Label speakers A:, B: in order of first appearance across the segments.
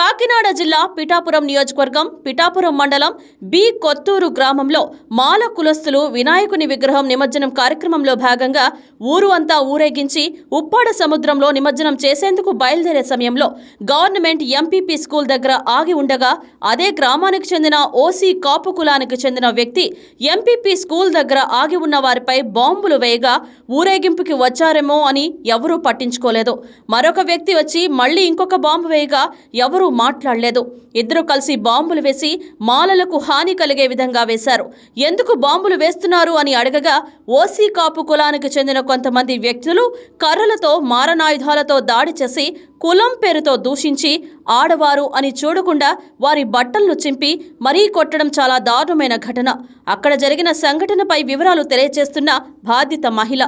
A: కాకినాడ జిల్లా పిఠాపురం నియోజకవర్గం పిఠాపురం మండలం బి కొత్తూరు గ్రామంలో మాల కులస్తులు వినాయకుని విగ్రహం నిమజ్జనం కార్యక్రమంలో భాగంగా ఊరు అంతా ఊరేగించి ఉప్పాడ సముద్రంలో నిమజ్జనం చేసేందుకు బయలుదేరే సమయంలో గవర్నమెంట్ ఎంపీపీ స్కూల్ దగ్గర ఆగి ఉండగా అదే గ్రామానికి చెందిన ఓసీ కాపు కులానికి చెందిన వ్యక్తి ఎంపీపీ స్కూల్ దగ్గర ఆగి ఉన్న వారిపై బాంబులు వేయగా ఊరేగింపుకి వచ్చారేమో అని ఎవరూ పట్టించుకోలేదు. మరొక వ్యక్తి వచ్చి మళ్ళీ ఇంకొక బాంబు వేయగా ఎవరూ మాట్లాడలేదు. ఇద్దరు కలిసి బాంబులు వేసి మాలలకు హాని కలిగే విధంగా వేశారు. ఎందుకు బాంబులు వేస్తున్నారు అని అడగగా ఓసీ కాపు కులానికి చెందిన కొంతమంది వ్యక్తులు కర్రలతో మారణాయుధాలతో దాడి చేసి కులం పేరుతో దూషించి ఆడవారు అని చూడకుండా వారి బట్టలను చింపి మరీ కొట్టడం చాలా దారుణమైన ఘటన. అక్కడ జరిగిన సంఘటనపై వివరాలు తెలియజేస్తున్న బాధిత మహిళ.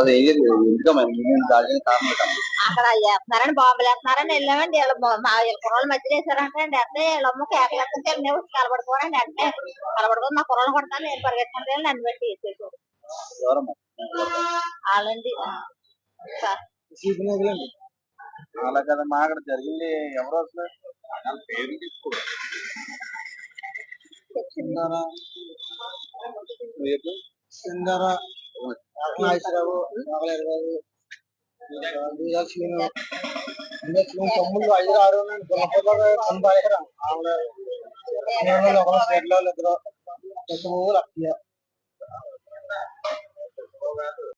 B: అది ఏది ఎందుకు మరి మేము దాని కారణం ఏంటి?
C: అక్కడ వేస్తున్నారని బాంబులు వేస్తున్నారని వెళ్ళామండి. వీళ్ళ మా వీళ్ళ కుర్రోళ్ళు మధ్య వేసారంటే అండి. అంటే వీళ్ళమ్మ కేకలు వేస్తుంటే నేను వచ్చి కలబడుకోనండి అంటే కలబడుకొని మా కుర్రోళ్ళు కొడతాను. నేను పరిగెత్తుకుంటే వెళ్ళి నన్ను పెట్టి
B: ఎవరమ్మా?
C: వాళ్ళండి.
B: అలా కదమ్మా అక్కడ జరిగింది. ఎవరు అసలు? వాళ్ళ పేరు తీసుకో సింగారా రేపు సింగారా నాగేశ్వరరావు నాగలేరు తమ్ముళ్ళు ఐదు ఆరు పని బాగా ఒక స్టేట్ లో ఇద్దరు లక్ష